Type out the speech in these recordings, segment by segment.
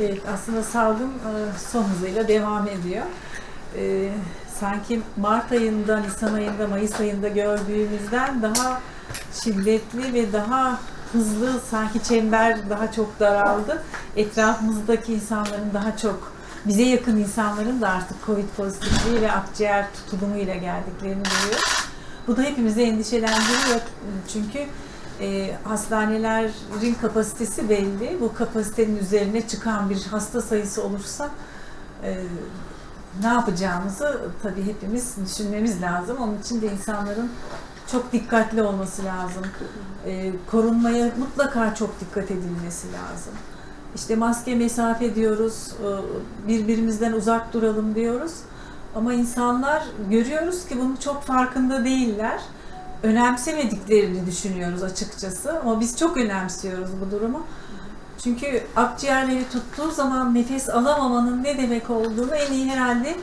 Evet, aslında salgın e, son hızıyla devam ediyor. E, sanki Mart ayında, Nisan ayında, Mayıs ayında gördüğümüzden daha şiddetli ve daha hızlı sanki çember daha çok daraldı. Etrafımızdaki insanların daha çok bize yakın insanların da artık Covid pozitifliği ve akciğer tutulumuyla geldiklerini görüyoruz. Bu da hepimizi endişelendiriyor çünkü e, hastanelerin kapasitesi belli. Bu kapasitenin üzerine çıkan bir hasta sayısı olursa e, ne yapacağımızı tabii hepimiz düşünmemiz lazım. Onun için de insanların çok dikkatli olması lazım. E, korunmaya mutlaka çok dikkat edilmesi lazım. İşte maske mesafe diyoruz, e, birbirimizden uzak duralım diyoruz. Ama insanlar görüyoruz ki bunun çok farkında değiller. Önemsemediklerini düşünüyoruz açıkçası. Ama biz çok önemsiyoruz bu durumu. Çünkü akciğerleri tuttuğu zaman nefes alamamanın ne demek olduğunu en iyi herhalde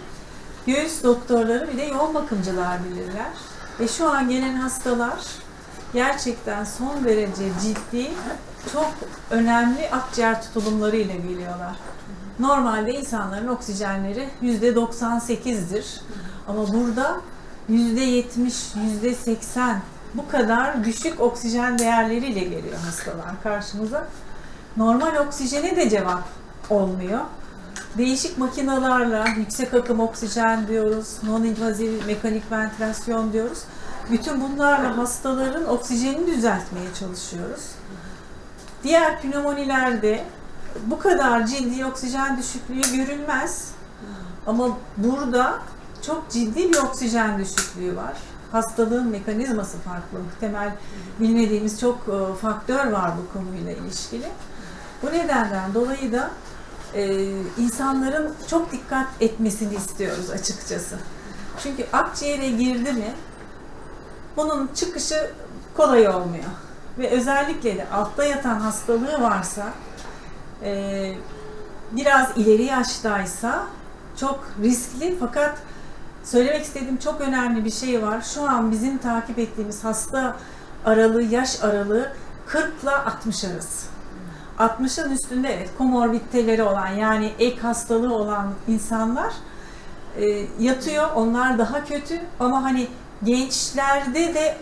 göğüs doktorları bir de yoğun bakımcılar bilirler. Ve şu an gelen hastalar gerçekten son derece ciddi, çok önemli akciğer tutulumları ile geliyorlar. Normalde insanların oksijenleri yüzde 98'dir. Ama burada 70, yüzde 80 bu kadar düşük oksijen değerleriyle geliyor hastalar karşımıza. Normal oksijene de cevap olmuyor. Değişik makinalarla yüksek akım oksijen diyoruz, non-invaziv mekanik ventilasyon diyoruz. Bütün bunlarla hastaların oksijenini düzeltmeye çalışıyoruz. Diğer pneumonilerde bu kadar ciddi oksijen düşüklüğü görülmez. Ama burada çok ciddi bir oksijen düşüklüğü var. Hastalığın mekanizması farklı. Muhtemel bilmediğimiz çok e, faktör var bu konuyla ilişkili. Bu nedenden dolayı da e, insanların çok dikkat etmesini istiyoruz açıkçası. Çünkü akciğere girdi mi bunun çıkışı kolay olmuyor. Ve özellikle de altta yatan hastalığı varsa e, biraz ileri yaştaysa çok riskli fakat söylemek istediğim çok önemli bir şey var. Şu an bizim takip ettiğimiz hasta aralığı, yaş aralığı 40 ile 60 arası. 60'ın üstünde evet komorbiditeleri olan yani ek hastalığı olan insanlar e, yatıyor. Onlar daha kötü ama hani gençlerde de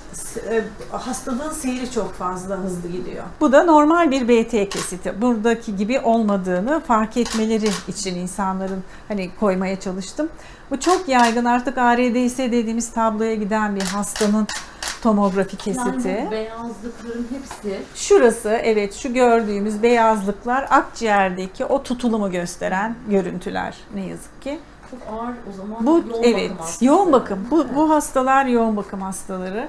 e, hastalığın seyri çok fazla hızlı gidiyor. Bu da normal bir BT kesiti. Buradaki gibi olmadığını fark etmeleri için insanların hani koymaya çalıştım. Bu çok yaygın artık ARDS dediğimiz tabloya giden bir hastanın tomografi kesiti. Yani bu beyazlıkların hepsi Şurası evet şu gördüğümüz beyazlıklar akciğerdeki o tutulumu gösteren görüntüler ne yazık ki. Çok ağır o zaman Bu yoğun evet bakım hastası. yoğun bakım. Bu Evet. bu hastalar yoğun bakım hastaları.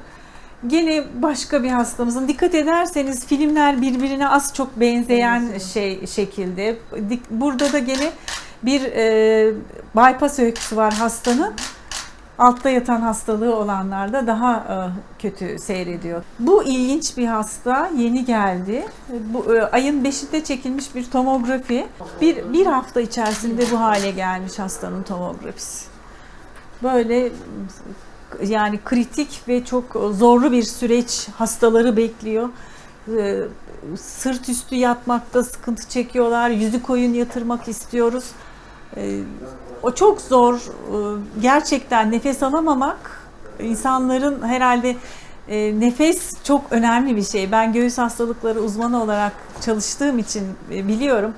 Gene başka bir hastamızın dikkat ederseniz filmler birbirine az çok benzeyen Benziyor. şey şekilde. Burada da gene bir e, bypass öyküsü var hastanın. Altta yatan hastalığı olanlarda daha e, kötü seyrediyor. Bu ilginç bir hasta, yeni geldi. Bu e, ayın 5'inde çekilmiş bir tomografi. Bir, bir hafta içerisinde bu hale gelmiş hastanın tomografisi. Böyle yani kritik ve çok zorlu bir süreç hastaları bekliyor. Ee, Sırt üstü yatmakta sıkıntı çekiyorlar. Yüzü koyun yatırmak istiyoruz. Ee, O çok zor. Ee, Gerçekten nefes alamamak insanların herhalde e, nefes çok önemli bir şey. Ben göğüs hastalıkları uzmanı olarak çalıştığım için e, biliyorum.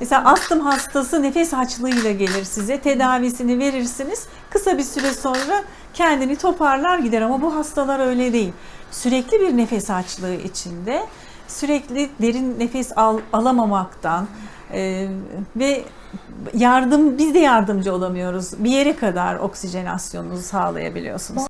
Mesela astım hastası nefes açlığıyla gelir size. Tedavisini verirsiniz. Kısa bir süre sonra kendini toparlar gider ama bu hastalar öyle değil. Sürekli bir nefes açlığı içinde, sürekli derin nefes al, alamamaktan e, ve yardım biz de yardımcı olamıyoruz. Bir yere kadar oksijenasyonunuzu sağlayabiliyorsunuz.